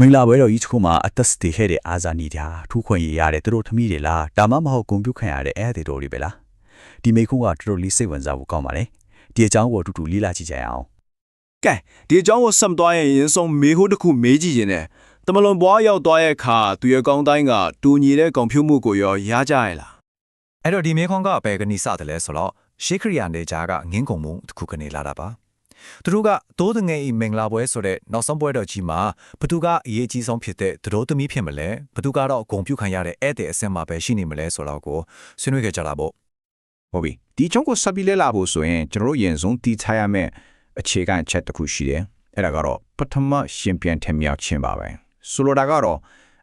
မင်္ဂလာပွဲတော်ကြီးတစ်ခုမှာအသက်စတေခဲ့တဲ့အာဇာနည်များထူးခွင့်ရရတဲ့သူတို့သမီးတွေလားဒါမှမဟုတ်ဂုံပြုတ်ခံရတဲ့အဲ့ဒီတော်တွေပဲလားဒီမိခုကတော်တော်လေးစိတ်ဝင်စားဖို့ကောင်းပါတယ်ဒီအကြောင်းကိုအတူတူလေ့လာကြည့်ကြရအောင်ကဲဒီအကြောင်းကိုဆက်မသွားရင်ရင်ဆုံးမေးဖို့တစ်ခုမေးကြည့်ရင်လည်းတမလွန်ဘွားရောက်သွားရဲ့အခါသူရဲ့ကောင်းတိုင်းကတူညီတဲ့ကွန်ပျူတာမှုကိုရောရကြရဲ့လားအဲ့တော့ဒီမေခွန်ကဘယ်ကနေစတယ်လဲဆိုတော့ရှေးခရီးယာန်တွေကြားကငင်းကုန်မှုတစ်ခုကနေလာတာပါ သူတို့ကတိုးတငယ်ဤမင်္ဂလာပွဲဆိုတဲ့နောက်ဆုံးပွဲတော်ကြီးမှာဘသူကအရေးကြီးဆုံးဖြစ်တဲ့သူတို့သမီးဖြစ်မလဲဘသူကတော့ဂုံပြုတ်ခံရတဲ့ဧည့်သည်အဆင့်မှာပဲရှိနေမလဲဆိုတော့ကိုဆွေးနွေးကြကြတာပေါ့ဟုတ်ပြီဒီချောင်းကိုဆက်ပြီးလဲလာဖို့ဆိုရင်ကျွန်တော်တို့ရင်ဆုံးတီးချရမယ့်အခြေခံအချက်တစ်ခုရှိတယ်အဲ့ဒါကတော့ပထမရှင်ပြန်ထမြောက်ခြင်းပါပဲဆိုလိုတာကတော့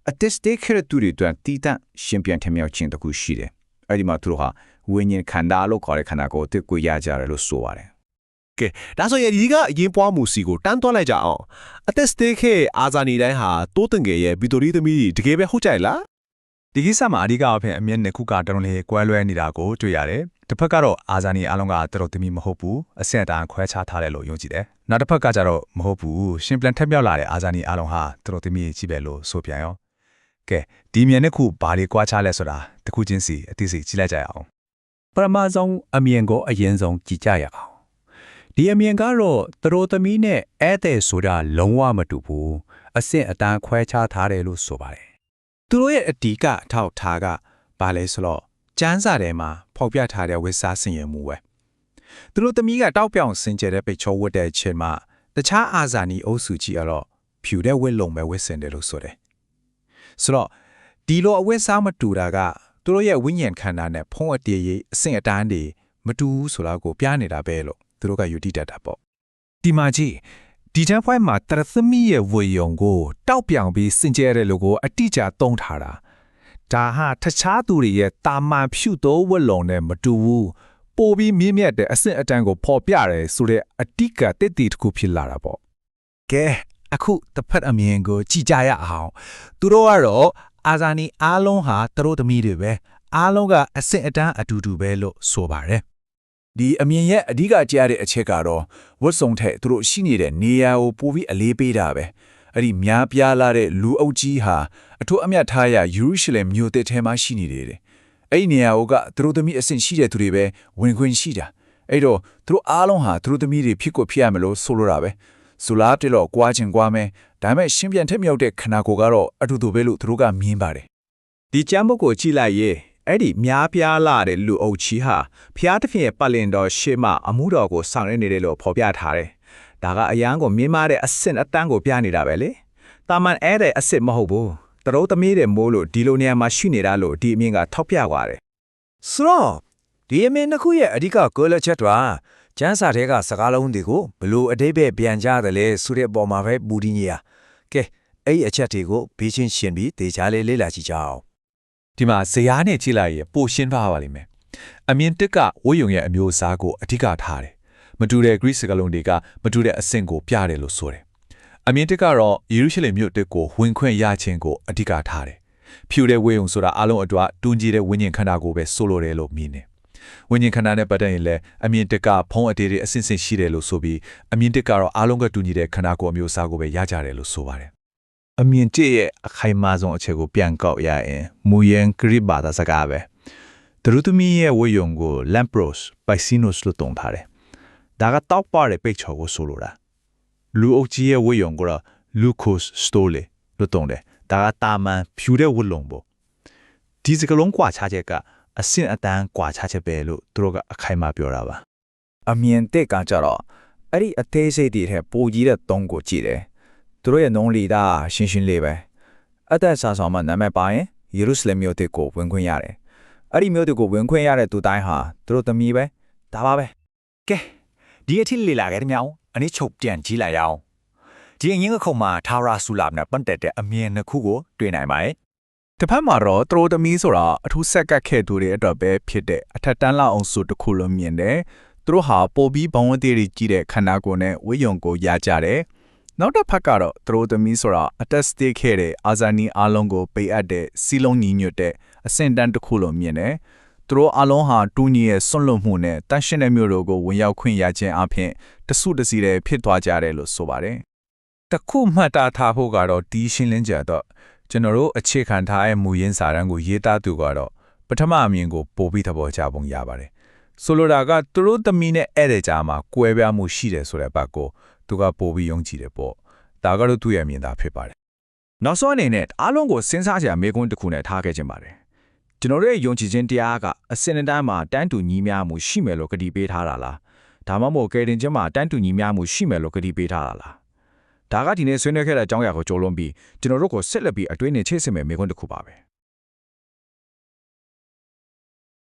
အတစ်စတေခရတူတွေအတွက်တီးတန့်ရှင်ပြန်ထမြောက်ခြင်းတစ်ခုရှိတယ်အဲ့ဒီမှာသူတို့ဟာဝိညာဉ်ခန္ဓာလို့ခေါ်တဲ့ခန္ဓာကိုယ်တစ်ကိုရကြတယ်လို့ဆိုပါတယ် ကဲဒါဆိုရင်ဒီကအရင်ပွားမှုစီကိုတန်းသွားလိုက်ကြအောင်အသက်စတေးခေအာဇာနီတိုင်းဟာတိုးတငယ်ရဲ့ဗီတိုရီသမီးတကယ်ပဲဟုတ်ကြိုက်လားဒီကိစ္စမှာအဓိကအဖြစ်အမျက်နှစ်ခုကတော်တော်လေးကွဲလွဲနေတာကိုတွေ့ရတယ်။တစ်ဖက်ကတော့အာဇာနည်အလုံးကတော်တော်သမီးမဟုတ်ဘူး။အဆင့်အတန်းခွဲခြားထားတယ်လို့ယုံကြည်တယ်။နောက်တစ်ဖက်ကကျတော့မဟုတ်ဘူး။ရှင်ပြန်ထက်မြောက်လာတဲ့အာဇာနည်အလုံးဟာတော်တော်သမီးကြီးပဲလို့ဆိုပြန်ရော။ကဲဒီမြင်နှစ်ခုဘာတွေကွာခြားလဲဆိုတာတစ်ခုချင်းစီအသိစိတ်ကြည့်လိုက်ကြရအောင်ပရမဆုံးအမြင်ကိုအရင်ဆုံးကြည့်ကြရအောင် ဒီအမြင်ကတော့သူတို့သမီးနဲ့ဧည့်သည်ဆိုတာလုံးဝမတူဘူးအဆင့်အတန်းခွဲခြားထားတယ်လို့ဆိုပါတယ်သူတို့ရဲ့အဓိကအထောက်ထားကဘာလဲဆိုတော့ကျန်းစာထဲမှာဖော်ပြထားတဲ့ဝိစားစင်ရမှုပဲသူတို့သမီးကတောက်ပြောင်စင်ကြယ်တဲ့ပိတ်ချောဝတ်တဲ့အချိန်မှာတခြားအာဇာနီအုပ်စုကြီးကတော့ဖြူတဲ့ဝတ်လုံပဲဝတ်ဆင်တယ်လို့ဆိုတယ်ဆိုတော့ဒီလိုအဝတ်စားမတူတာကသူတို့ရဲ့ဝိညာဉ်ခန္ဓာနဲ့ဖုံးအတည်ရေးအဆင့်အတန်းတွေမတူဘူးဆိုတာကိုပြနေတာပဲလို့ သူတို့ကယူတည်တတ်တာပေါ့ဒီမှာကြည့်ဒီချမ်းဖိုင်မှာတရသမီရဲ့ဝေယုံကို တောက်ပြောင်ပြီးစင်ကြဲတဲ့လူကိုအတိအကျသုံးထားတာဒါဟာတခြားသူတွေရဲ့တာမန်ဖြူသောဝက်လုံနဲ့မတူဘူးပိုပြီးမြင့်မြတ်တဲ့အဆင့်အတန်းကိုဖော်ပြတယ်ဆိုတဲ့အတိတ်ကတက်တီတစ်ခုဖြစ်လာတာပေါ့ကဲအခုတစ်ဖက်အမြင်ကိုကြည့်ကြရအောင်သူတို့ကတော့အာဇာနီအားလုံးဟာသူတို့သမီးတွေပဲအားလုံးကအဆင့်အတန်းအတူတူပဲလို့ဆိုပါတယ် ဒီအမြင်ရဲ့အဓိကကြားတဲ့အချက်ကတော့ဝတ်စုံထက်သူတို့ရှိနေတဲ့နေရာကိုပိုပြီးအလေးပေးတာပဲအဲ့ဒီများပြားလာတဲ့လူအုပ်ကြီးဟာအထွတ်အမြတ်ထားရယေရုရှလင်မြို့သစ်ထဲမှာရှိနေတယ်တဲ့အဲ့ဒီနေရာကသူတို့သမီးအဆင့်ရှိတဲ့သူတွေပဲဝင်ခွင့်ရှိတာအဲ့တော့သူတို့အားလုံးဟာသူတို့သမီးတွေဖြစ်ကိုဖြစ်ရမလို့ဆိုလိုတာပဲဆိုလားတဲ့တော့ကြွားချင်ကြွားမယ်ဒါပေမဲ့ရှင်းပြန်ထက်မြောက်တဲ့ခန္ဓာကိုယ်ကတော့အတူတူပဲလို့သူတို့ကမြင်ပါတယ်ဒီကျမ်းပုတ်ကိုကြည့်လိုက်ရင် အဲ့ဒီများပြားလာတဲ့လူအုပ်ကြီးဟာဖျားတစ်ဖင်ရဲ့ပတ်လင်တော်ရှေ့မှာအမှုတော်ကိုဆောင်ရနေတယ်လို့ဖော်ပြထားတယ်။ဒါကအရန်ကိုမြင်မာတဲ့အဆင့်အတန်းကိုပြနေတာပဲလေ။တာမန်အဲ့တဲ့အဆင့်မဟုတ်ဘူး။တရုတ်သမီးတွေမိုးလို့ဒီလိုနေရာမှာရှိနေတာလို့ဒီအမြင်ကထောက်ပြသွားတယ်ဆိုတော့ဒီအမင်းနှစ်ခုရဲ့အဓိကကိုလက်ချက်တော့ကျန်းစာတွေကစကားလုံးတွေကိုဘလို့အတိတ်ပဲပြန်ကြတယ်လဲဆိုတဲ့အပေါ်မှာပဲမူတည်နေရကဲအဲ့ဒီအချက်တွေကိုဘေးချင်းရှင်ပြီးတေချာလေးလေ့လာကြည့်ကြအောင် ဒီမှာဇရာနဲ့ကြည့်လိုက်ရင်ပိုရှင်းသွားပါလိမ့်မယ်။အမြင်တစ်ကဝိယုံရဲ့အမျိုးအစားကိုအဓိကထားတယ်။မတူတဲ့ Greek စကားလုံးတွေကမတူတဲ့အဆင့်ကိုပြတယ်လို့ဆိုတယ်။အမြင်တစ်ကတော့ယေရုရှလင်မြို့တစ်ကိုဝင်ခွင့်ရခြင်းကိုအဓိကထားတယ်။ဖြူတဲ့ဝိယုံဆိုတာအလုံးအတွက်တူးကြီးတဲ့ဝိညာဉ်ခန္ဓာကိုပဲဆိုလိုတယ်လို့မြင်တယ်။ဝိညာဉ်ခန္ဓာနဲ့ပတ်သက်ရင်လည်းအမြင်တစ်ကဖုံးအတေးတွေအဆင့်ဆင့်ရှိတယ်လို့ဆိုပြီးအမြင်တစ်ကတော့အလုံးကတူညီတဲ့ခန္ဓာကိုယ်အမျိုးအစားကိုပဲရကြတယ်လို့ဆိုပါတယ် အမြင်ကျရဲ့အခိုင်အမာဆုံးအခြေကိုပြန်ကောက်ရရင်မူယန်ဂရိဘာသာစကားပဲဒရုသမီရဲ့ဝေယုံကို Lampros Piscinus လို့တုံထားတယ်ဒါကတောက်ပါတဲ့ပိတ်ချော်ကိုဆိုလိုတာလူအုပ်ကြီးရဲ့ဝေယုံကိုတော့ Lucas Stole လို့တုံတယ်ဒါကတာမန်ဖြူတဲ့ဝတ်လုံပေါ့ဒီစကလုံးကွာခြားချက်ကအဆင့်အတန်းကွာခြားချက်ပဲလို့သူတို့ကအခိုင်အမာပြောတာပါအမြင်တက်ကကြတော့အဲ့ဒီအသေးစိတ်တွေထဲပိုကြီးတဲ့တုံးကိုကြည့်တယ် သူတို့ရဲ့နုံးလီတာရှင်းရှင်းလေးပဲအသက်ဆာဆောင်မှနာမည်ပါရင်ယေရုရှလင်မြို့တစ်ကိုဝင်ခွင့်ရတယ်အဲ့ဒီမြို့တစ်ကိုဝင်ခွင့်ရတဲ့သူတိုင်းဟာသူတို့သမီးပဲဒါပါပဲကဲဒီအထိလေ့လာခဲ့တဲ့မြောင်အနည်းချုပ်ပြန်ကြည့်လိုက်အောင်ဒီအငင်းကခုံမှာထာဝရဆူလာနဲ့ပတ်သက်တဲ့အမြင်နှစ်ခုကိုတွေ့နိုင်ပါရဲ့တစ်ဖက်မှာတော့သရိုသမီးဆိုတာအထူးဆက်ကပ်ခဲ့သူတွေအတွက်ပဲဖြစ်တဲ့အထက်တန်းလောက်အောင်စုတစ်ခုလုံးမြင်တယ်သူတို့ဟာပိုပြီးဘဝဝသေးတွေကြီးတဲ့ခန္ဓာကိုယ်နဲ့ဝိယုံကိုရကြတယ် နောက်တစ်ဖက်ကတော့သရိုသမီးဆိုတာအတက်စတေးခဲ့တဲ့အာဇာနီအားလုံးကိုပေးအပ်တဲ့စီလုံးညီညွတ်တဲ့အဆင့်တန်းတစ်ခုလုံးမြင်တယ်သူတို့အလုံးဟာတူညီရဲ့ဆွန့်လွတ်မှုနဲ့တန်ရှင်းတဲ့မျိုးတို့ကိုဝင်ရောက်ခွင့်ရခြင်းအပြင်တဆုတစီတဲ့ဖြစ်သွားကြတယ်လို့ဆိုပါတယ်တစ်ခုမှတ်သားထားဖို့ကတော့ဒီရှင်းလင်းချက်တော့ကျွန်တော်တို့အခြေခံထားတဲ့မူရင်းစာတမ်းကိုရေးသားသူကတော့ပထမအမြင်ကိုပို့ပြီးသဘောကျပုံရပါတယ်ဆိုလိုတာကသူတို့သမီးနဲ့ဧည့်တဲ့ကြားမှာကွဲပြားမှုရှိတယ်ဆိုတဲ့ဘက်ကို သူကပို့ပြီးယုံကြည်တယ်ပေါ့ဒါကတော့သူ့ရဲ့အမြင်သာဖြစ်ပါတယ်နောက်ဆုံးအနေနဲ့အားလုံးကိုစဉ်းစားကြမေးခွန်းတစ်ခုနဲ့ထားခဲ့ခြင်းပါတယ်ကျွန်တော်တို့ရဲ့ယုံကြည်ခြင်းတရားကအစင်အတန်းမှာတန်းတူညီမျှမှုရှိမယ်လို့ကတိပေးထားတာလားဒါမှမဟုတ်ကယ်တင်ခြင်းမှာတန်းတူညီမျှမှုရှိမယ်လို့ကတိပေးထားတာလားဒါကဒီနေ့ဆွေးနွေးခဲ့တဲ့အကြောင်းအရာကိုကြိုးလုံးပြီးကျွန်တော်တို့ကိုဆက်လက်ပြီးအတွင်းနဲ့ချိတ်ဆက်မဲ့မေးခွန်းတစ်ခုပါပဲ